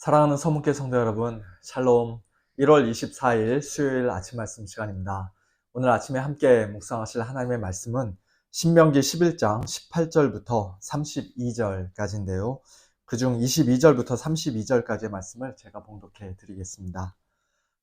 사랑하는 서문계 성도 여러분, 샬롬. 1월 24일 수요일 아침 말씀 시간입니다. 오늘 아침에 함께 묵상하실 하나님의 말씀은 신명기 11장 18절부터 32절까지인데요. 그중 22절부터 32절까지의 말씀을 제가 봉독해 드리겠습니다.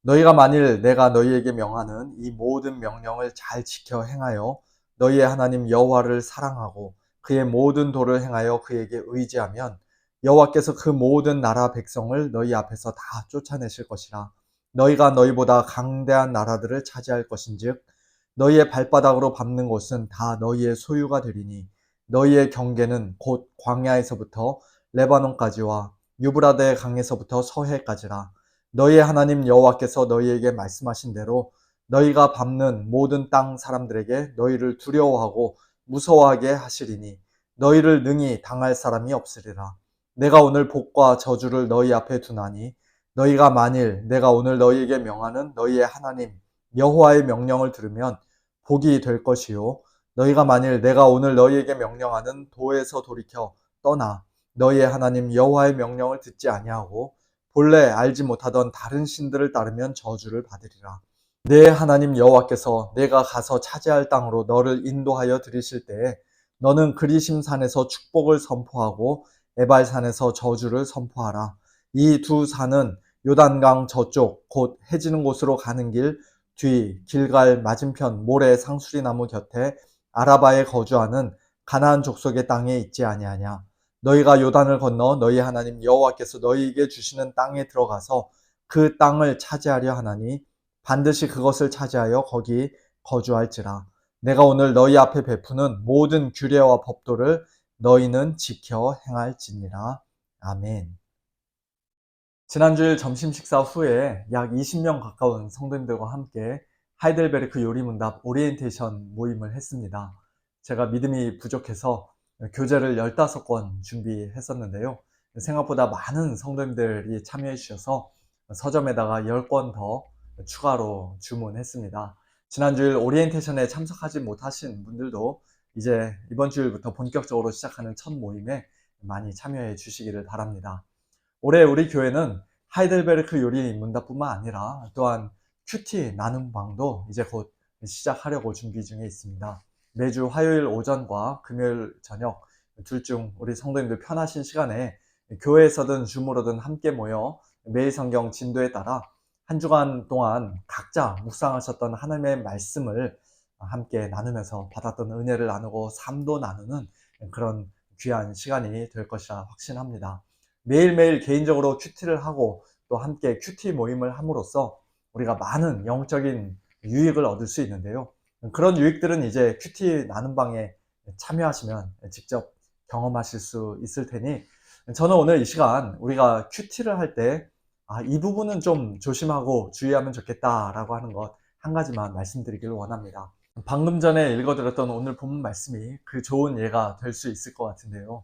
너희가 만일 내가 너희에게 명하는 이 모든 명령을 잘 지켜 행하여 너희의 하나님 여호와를 사랑하고 그의 모든 도를 행하여 그에게 의지하면 여호와께서 그 모든 나라 백성을 너희 앞에서 다 쫓아내실 것이라. 너희가 너희보다 강대한 나라들을 차지할 것인즉 너희의 발바닥으로 밟는 곳은 다 너희의 소유가 되리니 너희의 경계는 곧 광야에서부터 레바논까지와 유브라데 강에서부터 서해까지라. 너희의 하나님 여호와께서 너희에게 말씀하신 대로 너희가 밟는 모든 땅 사람들에게 너희를 두려워하고 무서워하게 하시리니 너희를 능히 당할 사람이 없으리라 내가 오늘 복과 저주를 너희 앞에 두나니 너희가 만일 내가 오늘 너희에게 명하는 너희의 하나님 여호와의 명령을 들으면 복이 될 것이요. 너희가 만일 내가 오늘 너희에게 명령하는 도에서 돌이켜 떠나 너희의 하나님 여호와의 명령을 듣지 아니하고 본래 알지 못하던 다른 신들을 따르면 저주를 받으리라. 내 하나님 여호와께서 내가 가서 차지할 땅으로 너를 인도하여 들이실 때에 너는 그리심 산에서 축복을 선포하고 에발산에서 저주를 선포하라. 이 두 산은 요단강 저쪽 곧 해지는 곳으로 가는 길 뒤 길갈 맞은편 모래 상수리 나무 곁에 아라바에 거주하는 가나안 족속의 땅에 있지 아니하냐. 너희가 요단을 건너 너희 하나님 여호와께서 너희에게 주시는 땅에 들어가서 그 땅을 차지하려 하나니 반드시 그것을 차지하여 거기 거주할지라. 내가 오늘 너희 앞에 베푸는 모든 규례와 법도를 너희는 지켜 행할지니라. 아멘. 지난주일 점심 식사 후에 약 20명 가까운 성도님들과 함께 하이델베르크 요리 문답 오리엔테이션 모임을 했습니다. 제가 믿음이 부족해서 교재를 15권 준비했었는데요. 생각보다 많은 성도님들이 참여해 주셔서 서점에다가 10권 더 추가로 주문했습니다. 지난주일 오리엔테이션에 참석하지 못하신 분들도 이제 이번 주일부터 본격적으로 시작하는 첫 모임에 많이 참여해 주시기를 바랍니다. 올해 우리 교회는 하이델베르크 요리 문답뿐만 아니라 또한 큐티 나눔방도 이제 곧 시작하려고 준비 중에 있습니다. 매주 화요일 오전과 금요일 저녁 둘 중 우리 성도님들 편하신 시간에 교회에서든 줌으로든 함께 모여 매일 성경 진도에 따라 한 주간 동안 각자 묵상하셨던 하나님의 말씀을 함께 나누면서 받았던 은혜를 나누고 삶도 나누는 그런 귀한 시간이 될 것이라 확신합니다. 매일매일 개인적으로 큐티를 하고 또 함께 큐티 모임을 함으로써 우리가 많은 영적인 유익을 얻을 수 있는데요. 그런 유익들은 이제 큐티 나눔 방에 참여하시면 직접 경험하실 수 있을 테니 저는 오늘 이 시간 우리가 큐티를 할 때 아, 이 부분은 좀 조심하고 주의하면 좋겠다라고 하는 것 한 가지만 말씀드리기를 원합니다. 방금 전에 읽어드렸던 오늘 본문 말씀이 그 좋은 예가 될 수 있을 것 같은데요.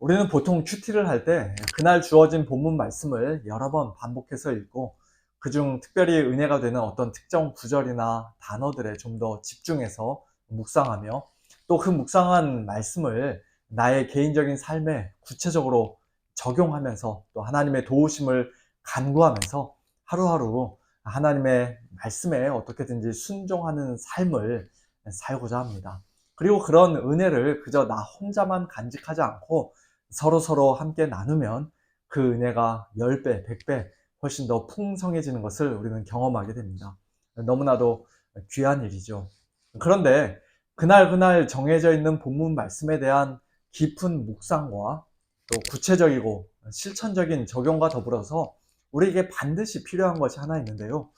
우리는 보통 큐티를 할 때 그날 주어진 본문 말씀을 여러 번 반복해서 읽고 그중 특별히 은혜가 되는 어떤 특정 구절이나 단어들에 좀 더 집중해서 묵상하며 또 그 묵상한 말씀을 나의 개인적인 삶에 구체적으로 적용하면서 또 하나님의 도우심을 간구하면서 하루하루 하나님의 말씀에 어떻게든지 순종하는 삶을 살고자 합니다. 그리고 그런 은혜를 그저 나 혼자만 간직하지 않고 서로 서로 함께 나누면 그 은혜가 10배, 100배 훨씬 더 풍성해지는 것을 우리는 경험하게 됩니다. 너무나도 귀한 일이죠. 그런데 그날 그날 정해져 있는 본문 말씀에 대한 깊은 묵상과 또 구체적이고 실천적인 적용과 더불어서 우리에게 반드시 필요한 것이 하나 있는데요.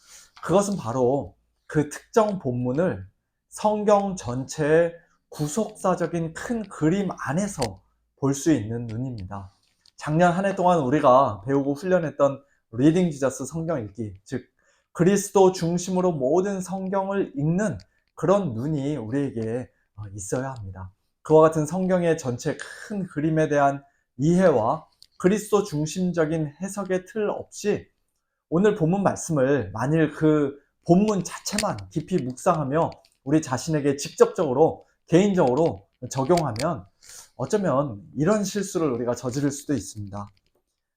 그것은 바로 그 특정 본문을 성경 전체의 구속사적인 큰 그림 안에서 볼 수 있는 눈입니다. 작년 한 해 동안 우리가 배우고 훈련했던 리딩 지저스 성경 읽기, 즉 그리스도 중심으로 모든 성경을 읽는 그런 눈이 우리에게 있어야 합니다. 그와 같은 성경의 전체 큰 그림에 대한 이해와 그리스도 중심적인 해석의 틀 없이 오늘 본문 말씀을 만일 그 본문 자체만 깊이 묵상하며 우리 자신에게 직접적으로 개인적으로 적용하면 어쩌면 이런 실수를 우리가 저지를 수도 있습니다.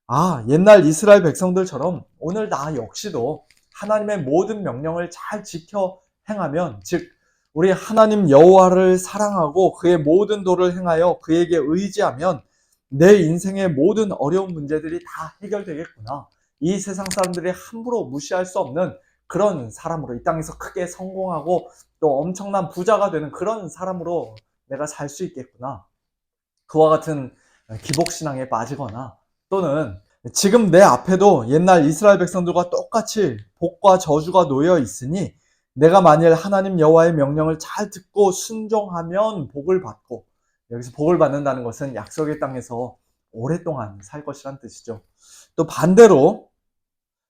아, 옛날 이스라엘 백성들처럼 오늘 나 역시도 하나님의 모든 명령을 잘 지켜 행하면, 즉, 우리 하나님 여호와를 사랑하고 그의 모든 도를 행하여 그에게 의지하면 내 인생의 모든 어려운 문제들이 다 해결되겠구나. 이 세상 사람들이 함부로 무시할 수 없는 그런 사람으로 이 땅에서 크게 성공하고 또 엄청난 부자가 되는 그런 사람으로 내가 살 수 있겠구나. 그와 같은 기복신앙에 빠지거나 또는 지금 내 앞에도 옛날 이스라엘 백성들과 똑같이 복과 저주가 놓여 있으니 내가 만일 하나님 여호와의 명령을 잘 듣고 순종하면 복을 받고 여기서 복을 받는다는 것은 약속의 땅에서 오랫동안 살 것이란 뜻이죠. 또 반대로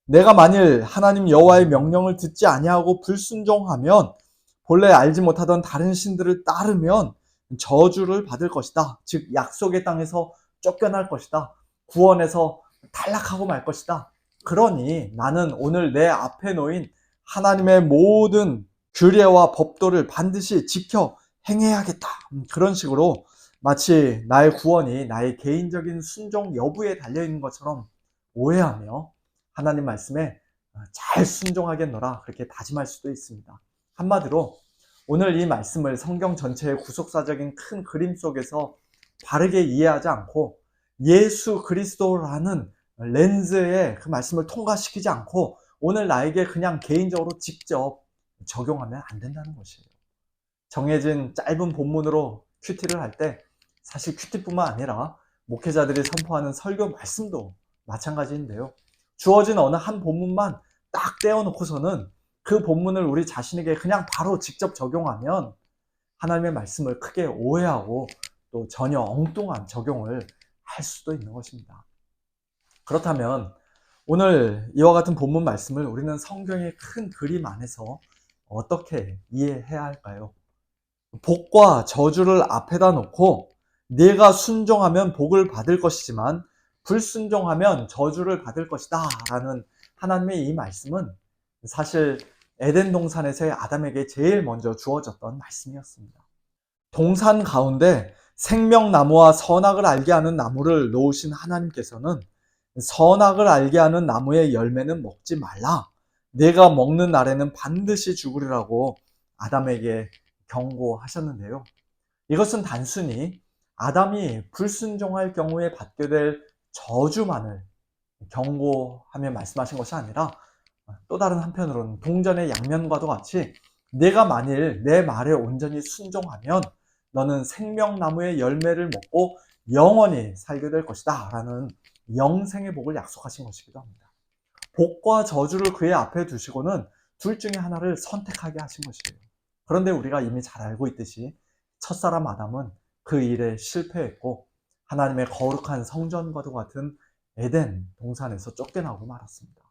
내가 만일 하나님 여호와의 명령을 듣지 아니하고 불순종하면 본래 알지 못하던 다른 신들을 따르면 저주를 받을 것이다. 즉 약속의 땅에서 쫓겨날 것이다. 구원에서 탈락하고 말 것이다. 그러니 나는 오늘 내 앞에 놓인 하나님의 모든 규례와 법도를 반드시 지켜 행해야겠다. 음, 그런 식으로 마치 나의 구원이 나의 개인적인 순종 여부에 달려 있는 것처럼 오해하며 하나님 말씀에 잘 순종하겠노라 그렇게 다짐할 수도 있습니다. 한마디로 오늘 이 말씀을 성경 전체의 구속사적인 큰 그림 속에서 바르게 이해하지 않고 예수 그리스도라는 렌즈에 그 말씀을 통과시키지 않고 오늘 나에게 그냥 개인적으로 직접 적용하면 안 된다는 것이에요. 정해진 짧은 본문으로 큐티를 할 때 사실 큐티뿐만 아니라 목회자들이 선포하는 설교 말씀도 마찬가지인데요. 주어진 어느 한 본문만 딱 떼어놓고서는 그 본문을 우리 자신에게 그냥 바로 직접 적용하면 하나님의 말씀을 크게 오해하고 또 전혀 엉뚱한 적용을 할 수도 있는 것입니다. 그렇다면 오늘 이와 같은 본문 말씀을 우리는 성경의 큰 그림 안에서 어떻게 이해해야 할까요? 복과 저주를 앞에다 놓고 네가 순종하면 복을 받을 것이지만 불순종하면 저주를 받을 것이다 라는 하나님의 이 말씀은 사실 에덴 동산에서의 아담에게 제일 먼저 주어졌던 말씀이었습니다. 동산 가운데 생명나무와 선악을 알게 하는 나무를 놓으신 하나님께서는 선악을 알게 하는 나무의 열매는 먹지 말라. 내가 먹는 날에는 반드시 죽으리라고 아담에게 경고하셨는데요. 이것은 단순히 아담이 불순종할 경우에 받게 될 저주만을 경고하며 말씀하신 것이 아니라 또 다른 한편으로는 동전의 양면과도 같이 내가 만일 내 말에 온전히 순종하면 너는 생명나무의 열매를 먹고 영원히 살게 될 것이다 라는 영생의 복을 약속하신 것이기도 합니다. 복과 저주를 그의 앞에 두시고는 둘 중에 하나를 선택하게 하신 것이에요. 그런데 우리가 이미 잘 알고 있듯이 첫사람 아담은 그 일에 실패했고 하나님의 거룩한 성전과도 같은 에덴 동산에서 쫓겨나고 말았습니다.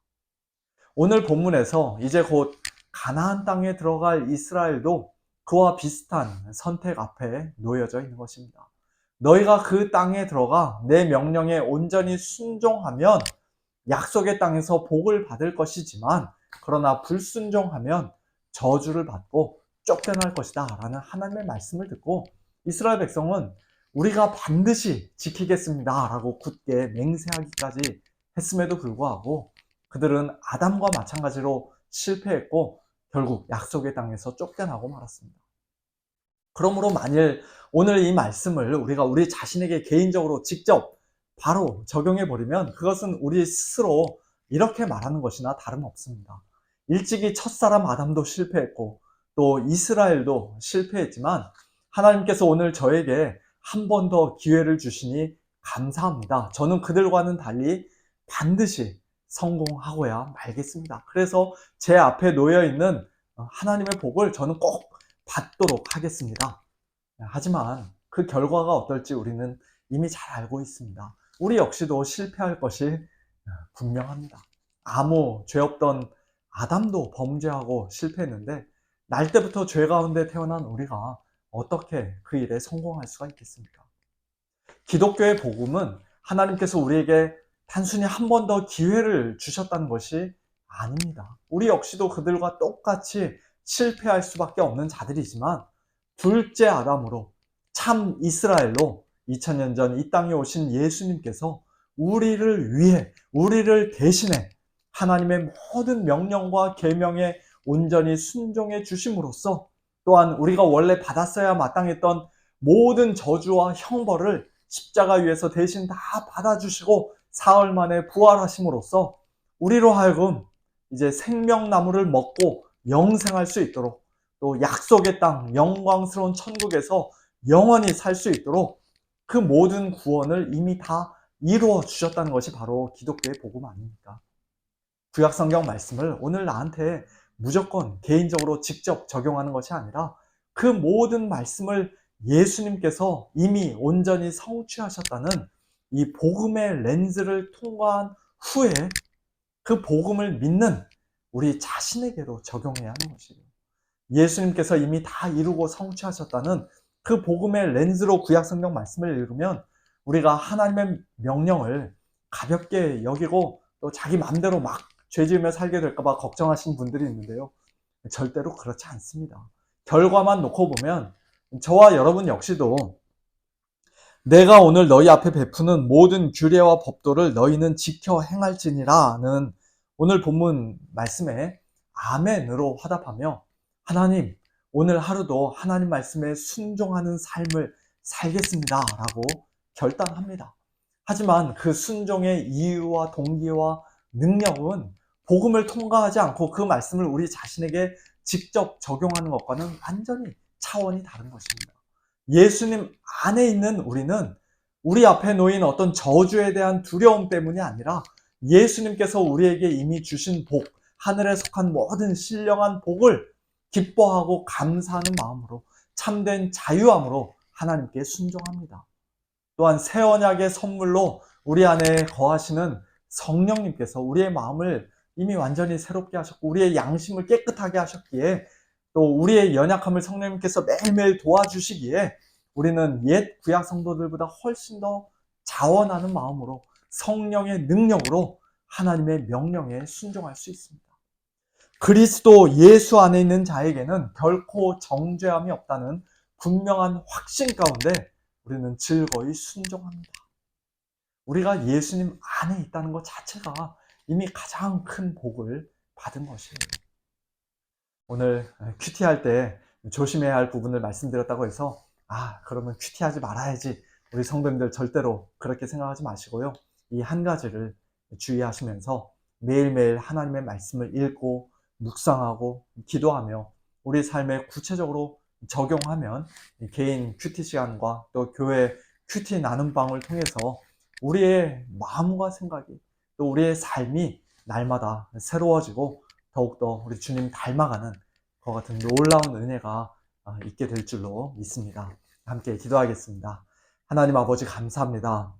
오늘 본문에서 이제 곧 가나안 땅에 들어갈 이스라엘도 그와 비슷한 선택 앞에 놓여져 있는 것입니다. 너희가 그 땅에 들어가 내 명령에 온전히 순종하면 약속의 땅에서 복을 받을 것이지만 그러나 불순종하면 저주를 받고 쫓겨날 것이다 라는 하나님의 말씀을 듣고 이스라엘 백성은 우리가 반드시 지키겠습니다 라고 굳게 맹세하기까지 했음에도 불구하고 그들은 아담과 마찬가지로 실패했고 결국 약속의 땅에서 쫓겨나고 말았습니다. 그러므로 만일 오늘 이 말씀을 우리가 우리 자신에게 개인적으로 직접 바로 적용해 버리면 그것은 우리 스스로 이렇게 말하는 것이나 다름없습니다. 일찍이 첫사람 아담도 실패했고 또 이스라엘도 실패했지만 하나님께서 오늘 저에게 한 번 더 기회를 주시니 감사합니다. 저는 그들과는 달리 반드시 성공하고야 말겠습니다. 그래서 제 앞에 놓여 있는 하나님의 복을 저는 꼭 받도록 하겠습니다. 하지만 그 결과가 어떨지 우리는 이미 잘 알고 있습니다. 우리 역시도 실패할 것이 분명합니다. 아무 죄 없던 아담도 범죄하고 실패했는데 날 때부터 죄 가운데 태어난 우리가 어떻게 그 일에 성공할 수가 있겠습니까? 기독교의 복음은 하나님께서 우리에게 단순히 한 번 더 기회를 주셨다는 것이 아닙니다. 우리 역시도 그들과 똑같이 실패할 수밖에 없는 자들이지만 둘째 아담으로 참 이스라엘로 2000년 전 이 땅에 오신 예수님께서 우리를 위해, 우리를 대신해 하나님의 모든 명령과 계명에 온전히 순종해 주심으로써 또한 우리가 원래 받았어야 마땅했던 모든 저주와 형벌을 십자가 위에서 대신 다 받아주시고 사흘 만에 부활하심으로써 우리로 하여금 이제 생명나무를 먹고 영생할 수 있도록 또 약속의 땅 영광스러운 천국에서 영원히 살 수 있도록 그 모든 구원을 이미 다 이루어 주셨다는 것이 바로 기독교의 복음 아닙니까? 구약 성경 말씀을 오늘 나한테 무조건 개인적으로 직접 적용하는 것이 아니라 그 모든 말씀을 예수님께서 이미 온전히 성취하셨다는 이 복음의 렌즈를 통과한 후에 그 복음을 믿는 우리 자신에게로 적용해야 하는 것이에요. 예수님께서 이미 다 이루고 성취하셨다는 그 복음의 렌즈로 구약 성경 말씀을 읽으면 우리가 하나님의 명령을 가볍게 여기고 또 자기 마음대로 막 죄 지으며 살게 될까봐 걱정하시는 분들이 있는데요. 절대로 그렇지 않습니다. 결과만 놓고 보면 저와 여러분 역시도 내가 오늘 너희 앞에 베푸는 모든 규례와 법도를 너희는 지켜 행할지니라는 오늘 본문 말씀에 아멘으로 화답하며 하나님 오늘 하루도 하나님 말씀에 순종하는 삶을 살겠습니다 라고 결단합니다. 하지만 그 순종의 이유와 동기와 능력은 복음을 통과하지 않고 그 말씀을 우리 자신에게 직접 적용하는 것과는 완전히 차원이 다른 것입니다. 예수님 안에 있는 우리는 우리 앞에 놓인 어떤 저주에 대한 두려움 때문이 아니라 예수님께서 우리에게 이미 주신 복, 하늘에 속한 모든 신령한 복을 기뻐하고 감사하는 마음으로 참된 자유함으로 하나님께 순종합니다. 또한 새 언약의 선물로 우리 안에 거하시는 성령님께서 우리의 마음을 이미 완전히 새롭게 하셨고 우리의 양심을 깨끗하게 하셨기에 또 우리의 연약함을 성령님께서 매일매일 도와주시기에 우리는 옛 구약 성도들보다 훨씬 더 자원하는 마음으로 성령의 능력으로 하나님의 명령에 순종할 수 있습니다. 그리스도 예수 안에 있는 자에게는 결코 정죄함이 없다는 분명한 확신 가운데 우리는 즐거이 순종합니다. 우리가 예수님 안에 있다는 것 자체가 이미 가장 큰 복을 받은 것이에요. 오늘 큐티 할 때 조심해야 할 부분을 말씀드렸다고 해서 아 그러면 큐티 하지 말아야지 우리 성도님들 절대로 그렇게 생각하지 마시고요. 이 한 가지를 주의하시면서 매일매일 하나님의 말씀을 읽고 묵상하고 기도하며 우리 삶에 구체적으로 적용하면 개인 큐티 시간과 또 교회 큐티 나눔 방을 통해서 우리의 마음과 생각이 또 우리의 삶이 날마다 새로워지고 더욱더 우리 주님 닮아가는 것 같은 놀라운 은혜가 있게 될 줄로 믿습니다. 함께 기도하겠습니다. 하나님 아버지 감사합니다.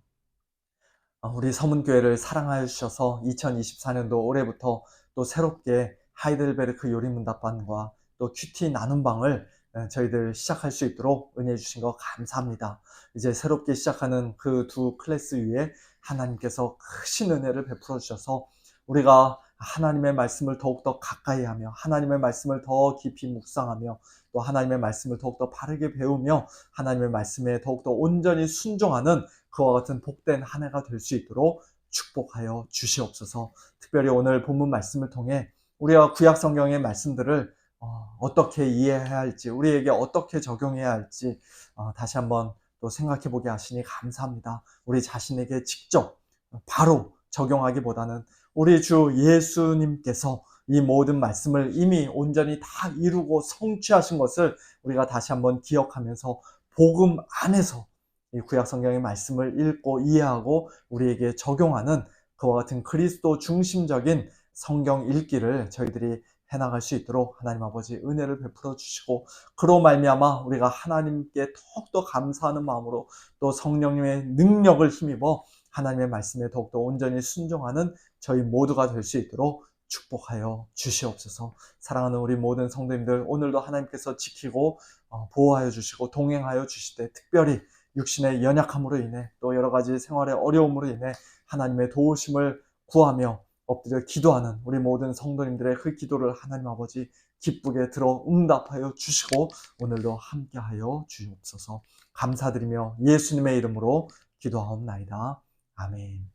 우리 서문교회를 사랑하여 주셔서 2024년도 올해부터 또 새롭게 하이델베르크 요리문답반과 또 큐티 나눔방을 저희들 시작할 수 있도록 은혜 주신 거 감사합니다. 이제 새롭게 시작하는 그 두 클래스 위에 하나님께서 크신 은혜를 베풀어 주셔서 우리가 하나님의 말씀을 더욱더 가까이 하며 하나님의 말씀을 더 깊이 묵상하며 또 하나님의 말씀을 더욱더 바르게 배우며 하나님의 말씀에 더욱더 온전히 순종하는 그와 같은 복된 한 해가 될 수 있도록 축복하여 주시옵소서. 특별히 오늘 본문 말씀을 통해 우리가 구약 성경의 말씀들을 어, 떻게 이해해야 할지, 우리에게 어떻게 적용해야 할지 어, 다시 한번 또 생각해 보게 하시니 감사합니다. 우리 자신에게 직접 바로 적용하기보다는 우리 주 예수님께서 이 모든 말씀을 이미 온전히 다 이루고 성취하신 것을 우리가 다시 한번 기억하면서 복음 안에서 이 구약 성경의 말씀을 읽고 이해하고 우리에게 적용하는 그와 같은 그리스도 중심적인 성경 읽기를 저희들이 해나갈 수 있도록 하나님 아버지 은혜를 베풀어 주시고 그로 말미암아 우리가 하나님께 더욱더 감사하는 마음으로 또 성령님의 능력을 힘입어 하나님의 말씀에 더욱더 온전히 순종하는 저희 모두가 될 수 있도록 축복하여 주시옵소서. 사랑하는 우리 모든 성도님들 오늘도 하나님께서 지키고 어, 보호하여 주시고 동행하여 주시되 특별히 육신의 연약함으로 인해 또 여러 가지 생활의 어려움으로 인해 하나님의 도우심을 구하며 엎드려 기도하는 우리 모든 성도님들의 그 기도를 하나님 아버지 기쁘게 들어 응답하여 주시고 오늘도 함께하여 주옵소서 감사드리며 예수님의 이름으로 기도하옵나이다. 아멘.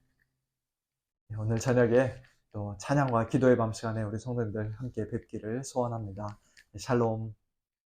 오늘 저녁에 또 찬양과 기도의 밤 시간에 우리 성도님들 함께 뵙기를 소원합니다. 샬롬.